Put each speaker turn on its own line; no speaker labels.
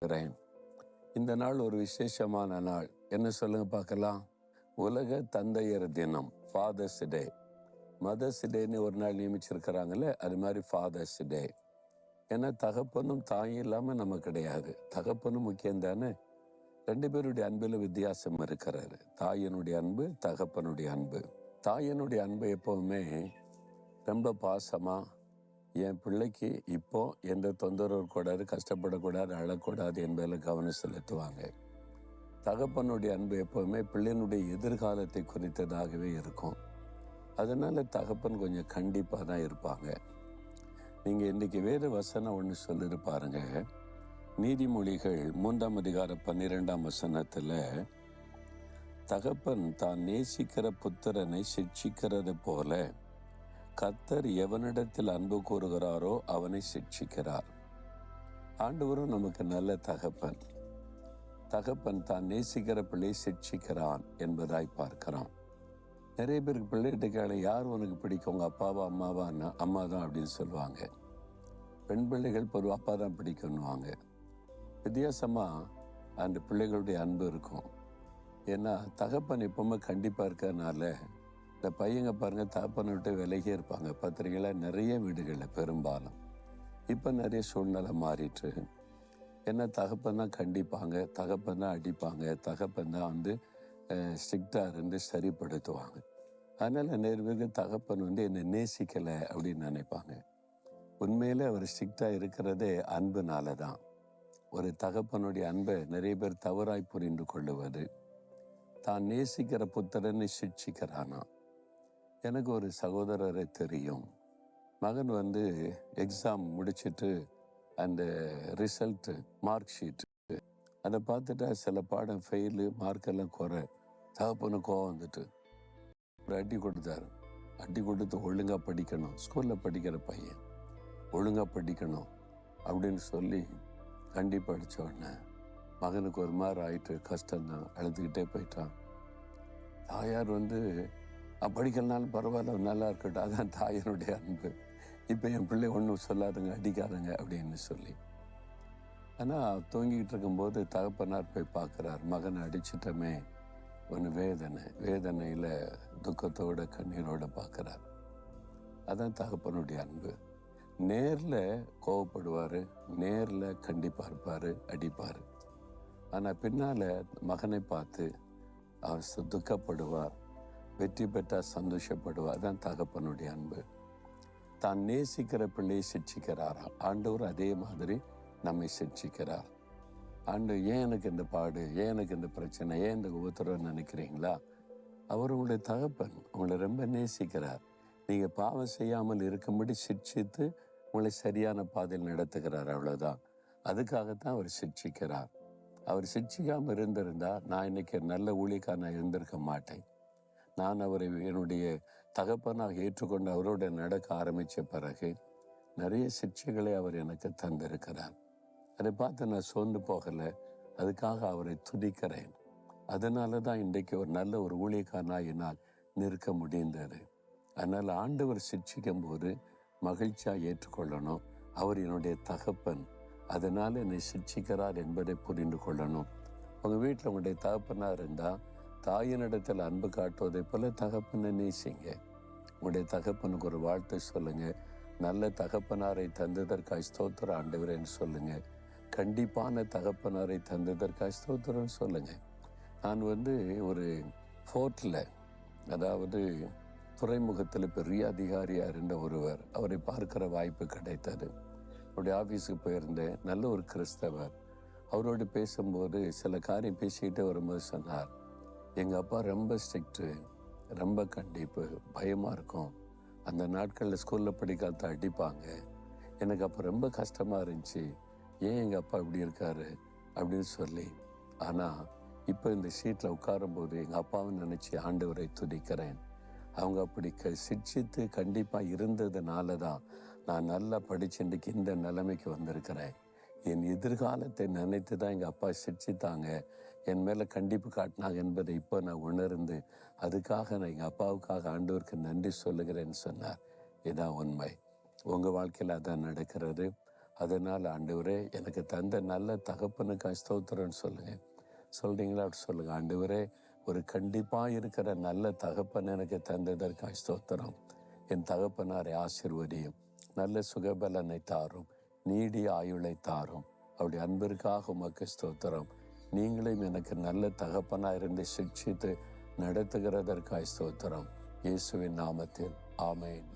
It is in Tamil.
இருக்கிறேன் இந்த நாள் ஒரு விசேஷமான நாள். என்ன சொல்லுங்க பார்க்கலாம்? உலக தந்தையர் தினம் ஃபாதர்ஸ் டே மதர்ஸ் டேன்னு ஒரு நாள் நியமிச்சிருக்கிறாங்களே அது மாதிரி ஃபாதர்ஸ் டே ஏன்னா தகப்பனும் தாயும் இல்லாமல் நம்ம கிடையாது. தகப்பனும் முக்கியம் தானே? ரெண்டு பேருடைய அன்பில் வித்தியாசம் இருக்கிறாரு. தாயனுடைய அன்பு தகப்பனுடைய அன்பு. தாயனுடைய அன்பு எப்பவுமே ரொம்ப பாசமாக என் பிள்ளைக்கு இப்போ எந்த தொந்தரவு கூடாது கஷ்டப்படக்கூடாது அழக்கூடாது என்பதில் கவனம் செலுத்துவாங்க. தகப்பனுடைய அன்பு எப்போவுமே பிள்ளையினுடைய எதிர்காலத்தை குறித்ததாகவே இருக்கும். அதனால் தகப்பன் கொஞ்சம் கண்டிப்பாக தான் இருப்பாங்க. நீங்கள் இன்றைக்கி வேறு வசனம் ஒன்று சொல்லிட்டு பாருங்க. நீதிமொழிகள் மூன்றாம் அதிகாரம் பன்னிரெண்டாம் வசனத்தில் தகப்பன் தான் நேசிக்கிற புத்திரனை சிக்ஷிக்கிறது போல கர்த்தர் எவனிடத்தில் அன்பு கூறுகிறாரோ அவனை சிக்ஷிக்கிறார் ஆண்டவரும் நமக்கு நல்ல தகப்பன். தகப்பன் தான் நேசிக்கிற பிள்ளை சிக்ஷிக்கிறான் என்பதாய் பார்க்கிறோம். நிறைய பேருக்கு பிள்ளைகிட்ட கேள யார் உனக்கு பிடிக்கும்? உங்கள் அப்பாவா அம்மாவா? அண்ணா அம்மா தான் அப்படின்னு சொல்லுவாங்க. பெண் பிள்ளைகள் பொதுவா அப்பா தான் பிடிக்கும்னுவாங்க. வித்தியாசமாக அந்த பிள்ளைகளுடைய அன்பு இருக்கும். ஏன்னா தகப்பன் எப்பவுமே கண்டிப்பாக இருக்கிறதுனால இந்த பையங்க பாருங்க தாப்பனை விட்டு விலகி இருப்பாங்க. பத்திரிகையில் நிறைய வீடுகளில் பெரும்பாலும். இப்போ நிறைய சூழ்நிலை மாறிட்டு என்ன தகப்பன் தான் கண்டிப்பாங்க தகப்பன் தான் அடிப்பாங்க தகப்பன் தான் வந்து ஸ்ட்ரிக்டாக இருந்து சரிப்படுத்துவாங்க. அதனால் நேர்வுக்கு தகப்பன் வந்து என்னை நேசிக்கலை அப்படின்னு நினைப்பாங்க. உண்மையில் அவர் ஸ்ட்ரிக்டாக இருக்கிறதே அன்புனால தான் ஒரு தகப்பனுடைய அன்பை நிறைய பேர் தவறாய் புரிந்து கொள்ளுவது. தான் நேசிக்கிற புத்திரனை சிட்சிக்கிறானா எனக்கு ஒரு சகோதரரை தெரியும். மகன் வந்து எக்ஸாம் முடிச்சிட்டு அந்த ரிசல்ட்டு மார்க் ஷீட்டு அதை பார்த்துட்டா சில பாடம் ஃபெயிலு மார்க்கெல்லாம் குறை. தகப்பனு கோவம் வந்துட்டு. ஒரு அடி கொடுத்தாரு. அடி கொடுத்து ஒழுங்காக படிக்கணும். ஸ்கூலில் படிக்கிற பையன். ஒழுங்காக படிக்கணும் அப்படின்னு சொல்லி கண்டி படித்த உடனே மகனுக்கு ஒரு மாதிரி ஆயிட்டு கஷ்டம் தான் அழுதுகிட்டே போயிட்டான். தாயார் வந்து படிக்கலனாலும் பரவாயில்ல நல்லா இருக்கட்டும். அதான் தாயனுடைய அன்பு. இப்போ என் பிள்ளை ஒன்றும் சொல்லாதுங்க அடிக்காதுங்க அப்படின்னு சொல்லி. ஆனால் தூங்கிக்கிட்டு இருக்கும்போது தகப்பனார் போய் பார்க்குறார். மகனை அடிச்சிட்டமே. ஒன்று வேதனை. வேதனையில் துக்கத்தோட கண்ணீரோடு பார்க்குறார். அதான் தகப்பனுடைய அன்பு. நேரில் கோவப்படுவார் நேரில் கண்டிப்பாக இருப்பார் அடிப்பார். ஆனால் பின்னால் மகனை பார்த்து அவர் சு- துக்கப்படுவார். வெற்றி பெற்றால் சந்தோஷப்படுவார் தான் தகப்பனுடைய அன்பு. தான் நேசிக்கிற பிள்ளையை சிட்சிக்கிறாராம் ஆண்டவர் அதே மாதிரி நம்மை சிட்சிக்கிறார் ஆண்டு ஏன் எனக்கு இந்த பாடு? ஏன் எனக்கு இந்த பிரச்சனை? ஏன் இந்த உபத்திரம் நினைக்கிறீங்களா? அவர் உங்களுடைய தகப்பன். உங்களை ரொம்ப நேசிக்கிறார். நீங்கள் பாவம் செய்யாமல் இருக்கும்படி சிட்சித்து உங்களை சரியான பாதையில் நடத்துகிறார். அவ்வளோதான் அதுக்காகத்தான் அவர் சிட்சிக்கிறார் அவர் சிட்சிக்காமல் இருந்திருந்தால் நான் இன்னைக்கு நல்ல ஊழியக்காரனா இருந்திருக்க மாட்டேன். நான் அவரை என்னுடைய தகப்பனாக ஏற்றுக்கொண்டு அவரோட நடக்க ஆரம்பித்த பிறகு நிறைய சிக்ஷைகளை அவர் எனக்கு தந்திருக்கிறார். அதை பார்த்து நான் சோர்ந்து போகலை. அதுக்காக அவரை துதிக்கிறேன். அதனால தான் இன்றைக்கு ஒரு நல்ல ஒரு ஊழியக்காரனாக என்னால் நிற்க முடிந்தது. அதனால் ஆண்டவர் சிக்ஷிக்கும் போது மகிழ்ச்சியாக ஏற்றுக்கொள்ளணும். அவர் என்னுடைய தகப்பன். அதனால் என்னை சிக்ஷிக்கிறார் என்பதை புரிந்து கொள்ளணும். உங்கள் வீட்டில் உங்களுடைய தகப்பனாக இருந்தால் தாயினிடத்தில் அன்பு காட்டுவதை போல தகப்பனை நேசிங்க. உங்களுடைய தகப்பனுக்கு ஒரு வாழ்த்து சொல்லுங்க. நல்ல தகப்பனாரை தந்ததற்காய் ஸ்தோத்திர ஆண்டவரேன்னு சொல்லுங்க. கண்டிப்பான தகப்பனாரை தந்ததற்காய் ஸ்தோத்திரம்னு சொல்லுங்க. நான் வந்து ஒரு ஃபோர்ட்டில் அதாவது துறைமுகத்தில் பெரிய அதிகாரியாக இருந்த ஒருவர். அவரை பார்க்கிற வாய்ப்பு கிடைத்தது. அவருடைய ஆஃபீஸுக்கு போயிருந்தேன். நல்ல ஒரு கிறிஸ்தவர். அவரோடு பேசும்போது சில காரியம் பேசிக்கிட்டே வரும்போது சொன்னார். எங்கள் அப்பா ரொம்ப ஸ்ட்ரிக்ட்டு ரொம்ப கண்டிப்பு பயமாக இருக்கும். அந்த நாட்களில் ஸ்கூலில் படிக்காத அடிப்பாங்க. எனக்கு அப்போ ரொம்ப கஷ்டமாக இருந்துச்சு. ஏன் எங்கள் அப்பா இப்படி இருக்காரு? அப்படின்னு சொல்லி. ஆனால் இப்போ இந்த சீட்டில் உட்காரும்போது எங்கள் அப்பாவை நினச்சி ஆண்டவரை துதிக்கிறேன். அவங்க அப்படி க சிட்சித்து கண்டிப்பாக இருந்ததுனால தான் நான் நல்லா படிச்சு இன்றைக்கு இந்த நிலைமைக்கு வந்திருக்கிறேன். என் எதிர்காலத்தை நினைத்து தான் எங்கள் அப்பா சிட்சித்தாங்க என் மேலே கண்டிப்பு காட்டினாங்க என்பதை இப்போ நான் உணர்ந்து அதுக்காக நான் எங்கள் அப்பாவுக்காக ஆண்டவருக்கு நன்றி சொல்லுகிறேன்னு சொன்னார். இதான் உண்மை. உங்கள் வாழ்க்கையில் அதான் நடக்கிறது. அதனால் ஆண்டவரே எனக்கு தந்த நல்ல தகப்பனுக்கு ஸ்தோத்திரம்னு சொல்லுங்கள் சொல்கிறீங்களா அப்படி சொல்லுங்கள் ஆண்டவரே ஒரு கண்டிப்பாக இருக்கிற நல்ல தகப்பன் எனக்கு தந்ததற்கு ஸ்தோத்திரம். என் தகப்பனாரை ஆசிர்வதியும். நல்ல சுகபலனை தாரும். நீடிய ஆயுளை தாரும். அப்படி அன்பிற்காக உமக்கு ஸ்தோத்திரம். நீங்களும் எனக்கு நல்ல தகப்பனாக இருந்து சிக்ஷித்து நடத்துகிறதற்காய் ஸ்தோத்திரம். இயேசுவின் நாமத்தில். ஆமேன்.